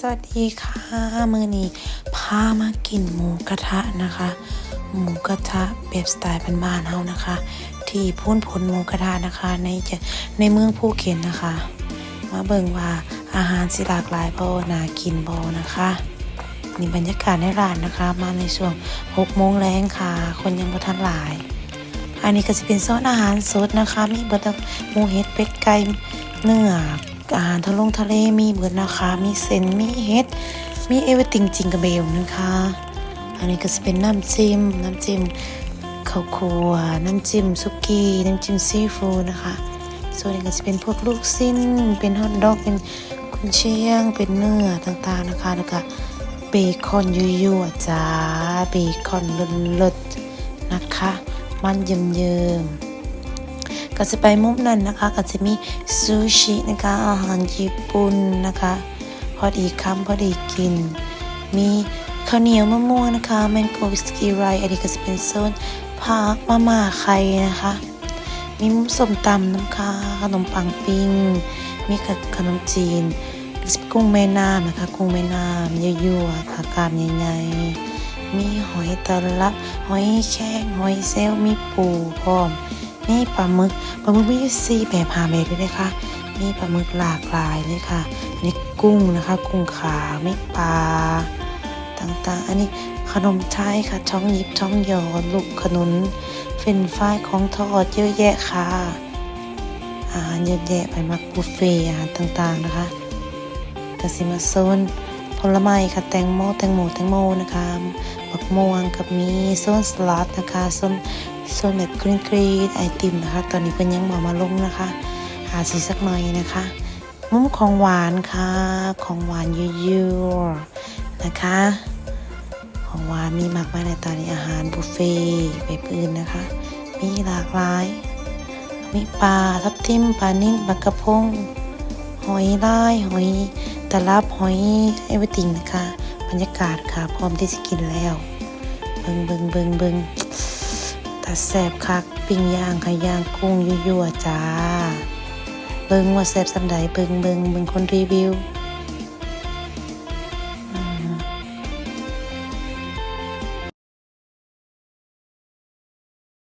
สวัสดีค่ะมือนี้พามากินหมูกระทะนะคะ หมูกระทะแบบสไตล์บ้านๆเฮานะคะ ที่พูนผลหมูกระทะนะคะ ในจะในเมืองภูเก็ตนะคะ มาเบิ่งว่าอาหารสิหลากหลายบ่น่ากินบ่นะคะนี่บรรยากาศในร้านนะคะ มาในช่วง6โมงแรงค่ะ คนยังบ่ทันหลาย อันนี้ก็จะเป็นโซนอาหารสดนะคะ มีเบิดทั้งหมูเห็ดเป็ดไก่เนื้อ อาหารทะลงทะเลมีเบิดนะคะ มีเส้นมีเห็ด มีเอเวอร์ติงจิงกระเบลนะคะ อันนี้ก็จะเป็นน้ำจิ้ม น้ำจิ้มข้าวคั่วน้ำจิ้มซุกี้ น้ำจิ้มซีฟู้ดนะคะ ส่วนนี้ก็จะเป็นพวกลูกสิ้น เป็นฮอทดอก เป็นกุนเชียง เป็นเนื้อต่างๆนะคะ แล้วก็เบคอนยั่วๆจ้า เบคอนเลิศๆนะคะ มันเยิ้มๆ ก็จะไปมุมนั้นนะคะ ก็จะมีซูชินะคะอาหารญี่ปุ่นนะคะ พอดีคำพอดีกิน มีข้าวเหนียวมะม่วงนะคะแมงโกวิสกี้ไรอันนี้ก็จะเป็นโซนผักมาม่าไข่นะคะ มีมุกส้มตำน้ำค้าขนมปังปิ้ง มีขนมจีนกุ้งแม่น้ำนะคะ กุ้งแม่น้ำยั่วๆค่ะกามใหญ่ๆมีหอยตลับหอยแครงหอยเซลลมีปูพร้อม มีปลาหมึกปลาหมึกมีอยู่สี่แบบหาแบบด้วยนะคะมีปลาหมึกหลากหลายเลยค่ะ อันนี้กุ้งนะคะ กุ้งขาวมีปลาต่างๆ อันนี้ขนมไทยค่ะช่องยิบช่องยอลูกขนุนเฟนฟรายของทอดเยอะแยะค่ะ อาหารเยอะแยะไปมักบุฟเฟ่อาหารต่างๆนะคะกสิมาโซนผลไม้ค่ะแตงโมแตงโมแตงโมนะคะบักม่วงกับมีโซนสลัดนะคะโซน โซนแบบกรีนกรีนไอติมนะคะ ตอนนี้เพิ่นยังมามาลงนะคะ หาสีสักหน่อยนะคะ มุมของหวานค่ะ ของหวานยั่วๆนะคะ ของหวานมีมากมายในตอนนี้อาหารบุฟเฟ่แบบอื่นนะคะ มีหลากหลาย มีปลาทับทิมปลานิ่นปลากระพง หอยลายหอยตะลับหอยเอเวอร์ติงนะคะ บรรยากาศค่ะ พร้อมที่จะกินแล้ว เบิงเบิงเบิงเบิง ตาแสบคักปิ้งย่างค่ะย่างกุ้งยั่วๆจ้า เบิงว่าแสบสันใดเบิงเบิงเบิงคนรีวิว